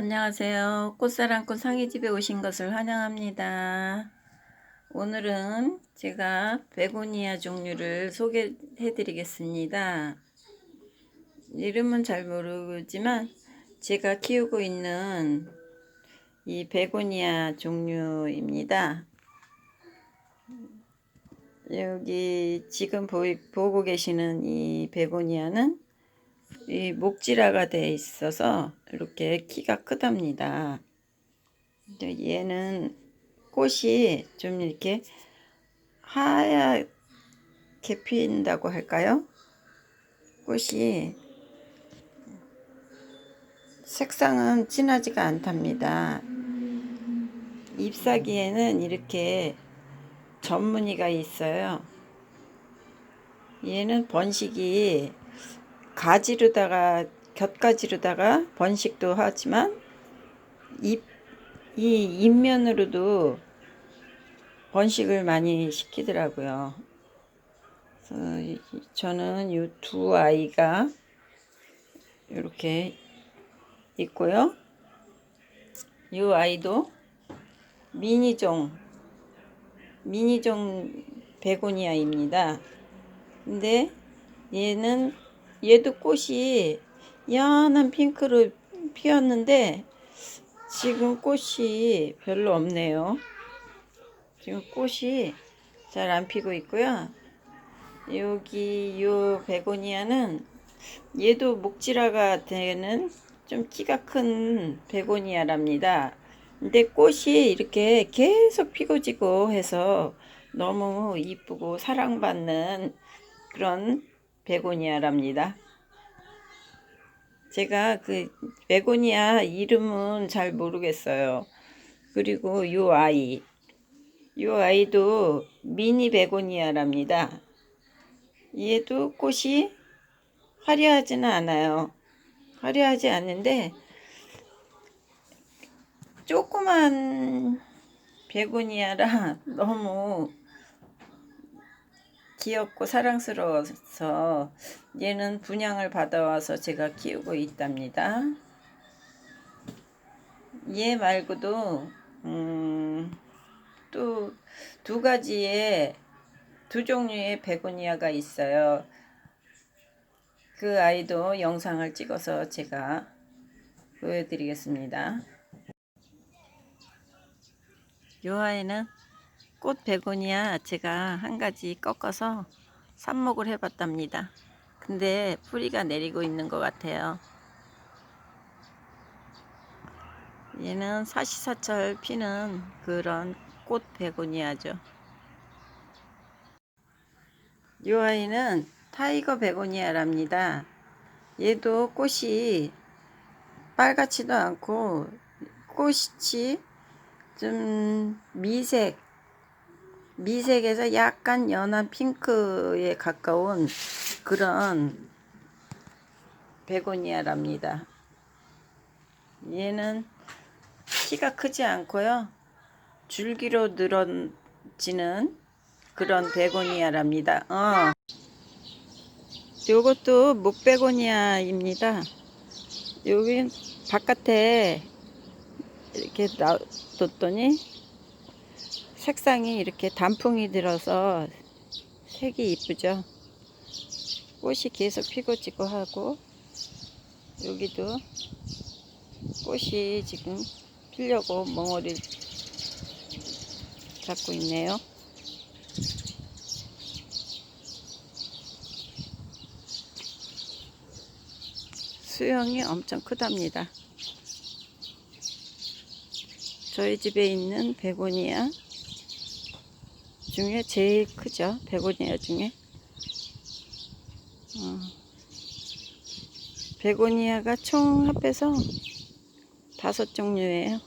안녕하세요. 꽃사랑꾼 상희집에 오신 것을 환영합니다. 오늘은 제가 베고니아 종류를 소개해 드리겠습니다. 이름은 잘 모르지만 제가 키우고 있는 이 베고니아 종류입니다. 여기 지금 보이, 보고 계시는 이 베고니아는 이 목질화가 돼 있어서 이렇게 키가 크답니다. 얘는 꽃이 좀 이렇게 하얗게 핀다고 할까요? 꽃이 색상은 진하지가 않답니다. 잎사귀에는 이렇게 전무늬가 있어요. 얘는 번식이 가지로다가 곁가지로다가 번식도 하지만 잎, 이 잎면으로도 번식을 많이 시키더라고요. 그래서 이- 저는 이 두 아이가 이렇게 있고요. 이 아이도 미니종 미니종 베고니아입니다. 근데 얘는 얘도 꽃이 연한 핑크로 피었는데 지금 꽃이 별로 없네요. 지금 꽃이 잘 안 피고 있고요. 여기 요 베고니아는 얘도 목질화가 되는 좀 키가 큰 베고니아랍니다. 근데 꽃이 이렇게 계속 피고 지고 해서 너무 이쁘고 사랑받는 그런 베고니아랍니다. 제가 그 베고니아 이름은 잘 모르겠어요. 그리고 요 아이, 요 아이도 미니 베고니아랍니다. 얘도 꽃이 화려하지는 않아요. 화려하지 않는데 조그만 베고니아라 너무 귀엽고 사랑스러워서 얘는 분양을 받아와서 제가 키우고 있답니다. 얘 말고도 음, 또 두 가지의 두 종류의 베고니아가 있어요. 그 아이도 영상을 찍어서 제가 보여드리겠습니다. 이 아이는 꽃 베고니아 제가 한 가지 꺾어서 삽목을 해봤답니다. 근데 뿌리가 내리고 있는 것 같아요. 얘는 사시사철 피는 그런 꽃 베고니아죠. 이 아이는 타이거 베고니아랍니다. 얘도 꽃이 빨갛지도 않고 꽃이 좀 미색 미색에서 약간 연한 핑크에 가까운 그런 베고니아랍니다. 얘는 키가 크지 않고요. 줄기로 늘어지는 그런 베고니아랍니다. 어. 요것도 목베고니아입니다. 여기 바깥에 이렇게 놔뒀더니 색상이 이렇게 단풍이 들어서 색이 이쁘죠. 꽃이 계속 피고 지고 하고 여기도 꽃이 지금 피려고 멍어리 잡고 있네요. 수영이 엄청 크답니다. 저희 집에 있는 베고니아 중에 제일 크죠. 베고니아 중에. 어. 베고니아가 총 합해서 다섯 종류예요.